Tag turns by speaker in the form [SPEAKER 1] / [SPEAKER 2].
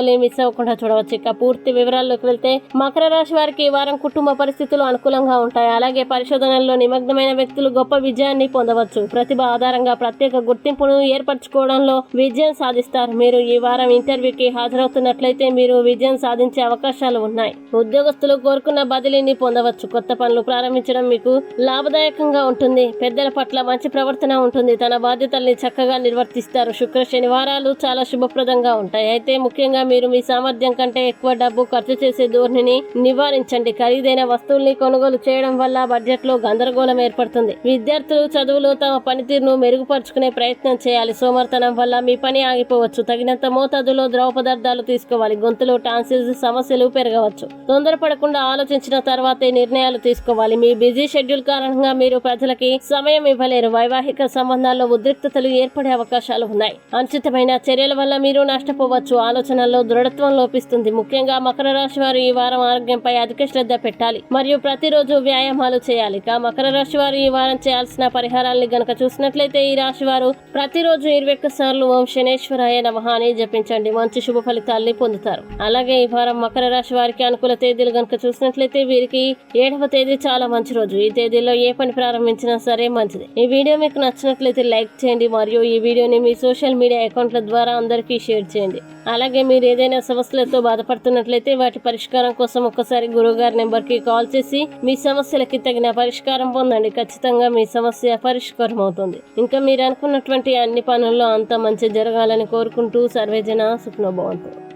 [SPEAKER 1] వీడియోని మిస్ అవ్వకుండా చూడవచ్చు. ఇక పూర్తి వివరాల్లోకి వెళ్తే మకర రాశి వారికి ఈ వారం కుటుంబ పరిస్థితులు అనుకూలంగా ఉంటాయి. అలాగే పరిశోధనల్లో నిమగ్నమైన వ్యక్తులు గొప్ప విజయాన్ని పొందవచ్చు. ప్రతిభ ఆధారంగా ప్రత్యేక గుర్తింపును ఏర్పరచుకోవడంలో విజయం సాధిస్తారు. మీరు ఈ వారం ఇంటర్వ్యూకి హాజరవుతున్నట్లయితే మీరు విజయం సాధించే అవకాశాలు ఉన్నాయి. ఉద్యోగస్తులు కోరుకున్న బదిలీని పొందవచ్చు. కొత్త పనులు ప్రారంభించడం మీకు లాభదాయకంగా ఉంటుంది. పెద్దల పట్ల మంచి ప్రవర్తన ఉంటుంది. తన బాధ్యతల్ని చక్కగా నిర్వర్తిస్తారు. శుక్ర శనివారాలు చాలా శుభప్రదంగా ఉంటాయి. అయితే ముఖ్యంగా మీరు మీ సామర్థ్యం కంటే ఎక్కువ డబ్బు ఖర్చు చేసే ధోరణిని నివారించండి. ఖరీదైన వస్తువుల్ని కొనుగోలు చేయడం వల్ల బడ్జెట్లో గందరగోళం ఏర్పడుతుంది. విద్యార్థులు చదువులో తమ పనితీరును మెరుగుపరుచుకునే ప్రయత్నం చేయాలి. సోమర్తనం వల్ల మీ పని ఆగిపోవచ్చు. తగినంత మోతాదులో ద్రవ పదార్థాలు తీసుకోవాలి. గొంతులో టాన్సిల్స్ సమస్యలు పెరగవచ్చు. తొందరపడకుండా ఆలోచించిన తర్వాతే నిర్ణయాలు తీసుకోవాలి. మీ బిజీ షెడ్యూల్ కారణంగా మీరు ప్రజలకి సమయం ఇవ్వలేరు. వైవాహిక సంబంధాల్లో ఉద్రిక్తతలు ఏర్పడే అవకాశాలు ఉన్నాయి. అనుచితమైన చర్యల వల్ల మీరు నష్టపోవచ్చు. ఆలోచనల్లో దృఢత్వం లోపిస్తుంది. ముఖ్యంగా మకర రాశి వారు ఈ వారం ఆరోగ్యంపై అధిక శ్రద్ధ పెట్టాలి. మరియు ప్రతిరోజు వ్యాయామాలు చేయాలి. ఇక మకర రాశి వారు ఈ వారం చేయాల్సిన పరిహారాల్ని గనక చూసినట్లయితే ఈ రాశి వారు ప్రతిరోజు ఇరవై ఒక్క సార్లు ఓం శనేశ్వరాయ నమః అని జపించండి. మంచి శుభ ఫలితాల్ని పొందుతారు. అలాగే ఈ వారం మకర రాశి వారికి అనుకూల తేదీలు గనక చూసినట్లయితే వీరికి ఏడవ తేదీ చాలా మంచి రోజు. ఈ తేదీలో ఏ పని ప్రారంభించినా సరే మంచిది. ఈ వీడియో మీకు నచ్చినట్లయితే లైక్ చేయండి. మరియు ఈ వీడియోని మీ సోషల్ మీడియా అకౌంట్ల ద్వారా అందరికీ షేర్ చేయండి. అలాగే మీరు ఏదైనా సమస్యలతో బాధపడుతున్నట్లయితే వాటి పరిష్కారం కోసం ఒక్కసారి గురువుగారి నెంబర్కి కాల్ చేసి మీ సమస్యలకి తగిన పరిష్కారం పొందండి. ఖచ్చితంగా మీ సమస్య పరిష్కారం అవుతుంది ఇంకా మీరు అనుకున్నటువంటి అన్ని పనుల్లో అంత మంచి జరగాలని కోరుకుంటూ సర్వేజన సుఖ్నోభవంతు